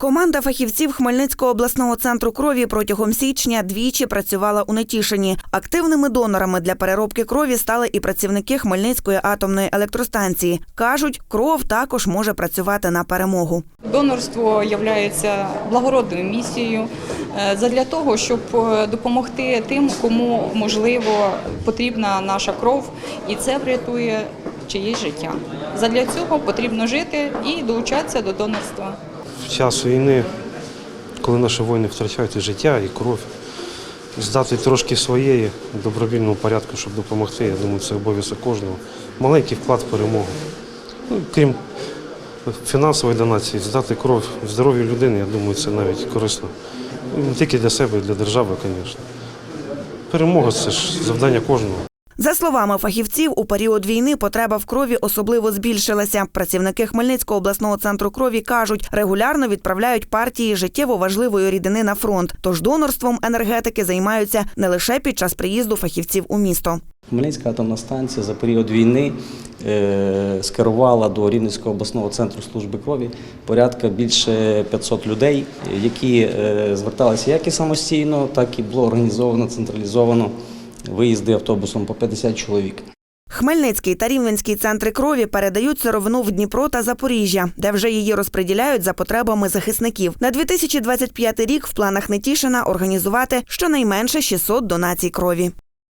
Команда фахівців Хмельницького обласного центру крові протягом січня двічі працювала у Нетішині. Активними донорами для переробки крові стали і працівники Хмельницької атомної електростанції. кажуть, кров також може працювати на перемогу. Донорство є благородною місією е, задля того, щоб е, допомогти тим, кому можливо потрібна наша кров, і це врятує чиєсь життя. Задля цього потрібно жити і долучатися до донорства. Час війни, коли наші воїни втрачають і життя, і кров, здати трошки своєї в добровільному порядку, щоб допомогти. Я думаю, це обов'язок кожного. Маленький вклад в перемогу. Ну, крім фінансової донації, здати кров здоров'ю людини, я думаю, це навіть корисно. Не тільки для себе, і для держави, звісно. Перемога це ж завдання кожного. За словами фахівців, у період війни потреба в крові особливо збільшилася. Працівники Хмельницького обласного центру крові кажуть, регулярно відправляють партії життєво важливої рідини на фронт. Тож донорством енергетики займаються не лише під час приїзду фахівців у місто. Хмельницька атомна станція за період війни е, скерувала до Рівненського обласного центру служби крові порядка більше 500 людей, які е, зверталися як і самостійно, так і було організовано централізовано виїзди автобусом по 50 чоловік. Хмельницький та Рівненський центри крові передають сировину в Дніпро та Запоріжжя, де вже її розподіляють за потребами захисників. На 2025 рік в планах Нетішина організувати щонайменше 600 донацій крові.